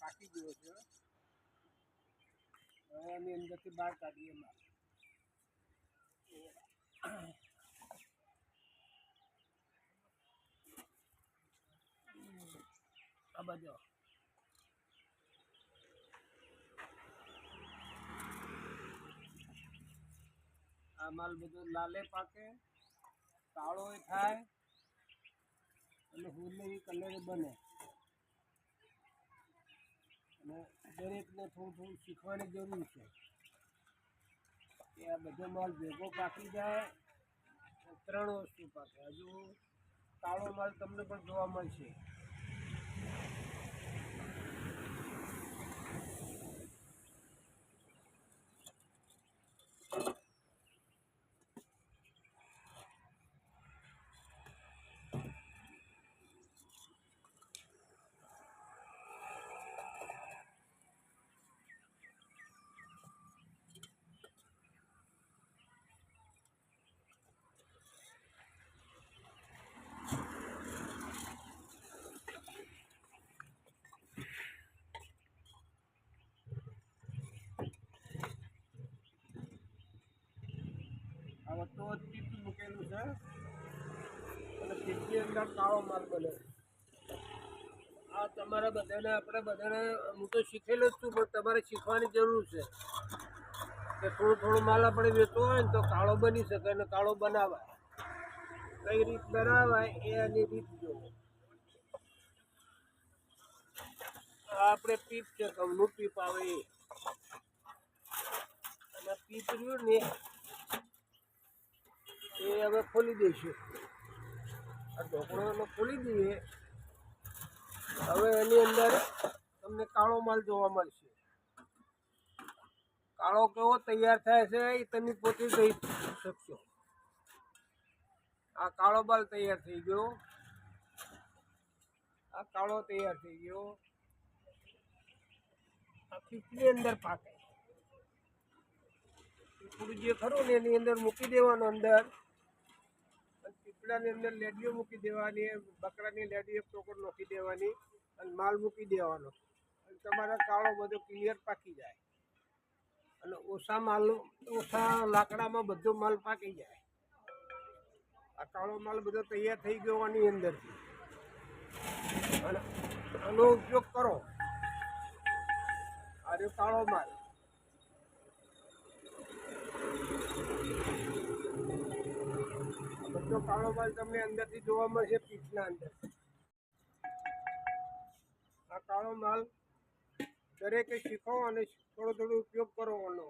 પાકી ગયો છે. હવે એની અંદરથી બહાર કાઢીએ માલ આ બાજુ આ માલ બધો લાલે પાકે, કાળો થાય, અને હુલે કલર બને. દરેકને થોડું થોડું શીખવાની જરૂર છે. કે આ બધો માલ ભેગો પાકી જાય, ત્રણ વસ્તુ પાકે. હજુ કાળો માલ તમને પણ જોવા મળશે. તો ટીપ મૂકેલું છે. અને ટીપની અંદર કાળો માલ બને આ તમારા બધાને, આપણે બધાને, હું તો શીખેલો જ છું, પણ તમારે શીખવાની જરૂર છે. કે થોડો થોડો માલ આપણે વેચવો હોય ને તો કાળો બની શકે અને કાળો બનાવાય. કઈ રીત બનાવાય એ એની રીત જોવો. આપણે પીપ છે કવનું પીપ આવે એ. અને પીપ રહ્યું ને ખોલી દઈશું. આ ઢોકળો ખોલી દઈએ. હવે એની અંદર તમને કાળો માલ જોવા મળશે. કાળો કેવો તૈયાર થાય છે એ તમે પોતે જોઈ શકશો. આ કાળો માલ તૈયાર થઈ ગયો. આ કાળો તૈયાર થઈ ગયો. આ પીપની અંદર પાકે. પીપળું જે ખરું ને એની અંદર મૂકી દેવાનું અંદર. અને અંદર લેડીઓ મૂકી દેવાની બકરાની લેડી એક ચોકડ નાખી દેવાની અને માલ મૂકી દેવાનો. અને તમારા કાળો બધો ક્લિયર પાકી જાય. અને ઓછા માલ, ઓછા લાકડામાં બધો માલ પાકી જાય. આ કાળો માલ બધો તૈયાર થઈ ગયો આની અંદરથી. અને આનો ઉપયોગ કરો. આ રહ્યો કાળો માલ. બધો કાળો માલ તમને અંદરથી જોવા મળશે, પીઠના અંદર. આ કાળો માલ દરેકે શીખો અને થોડો થોડો ઉપયોગ કરો આનો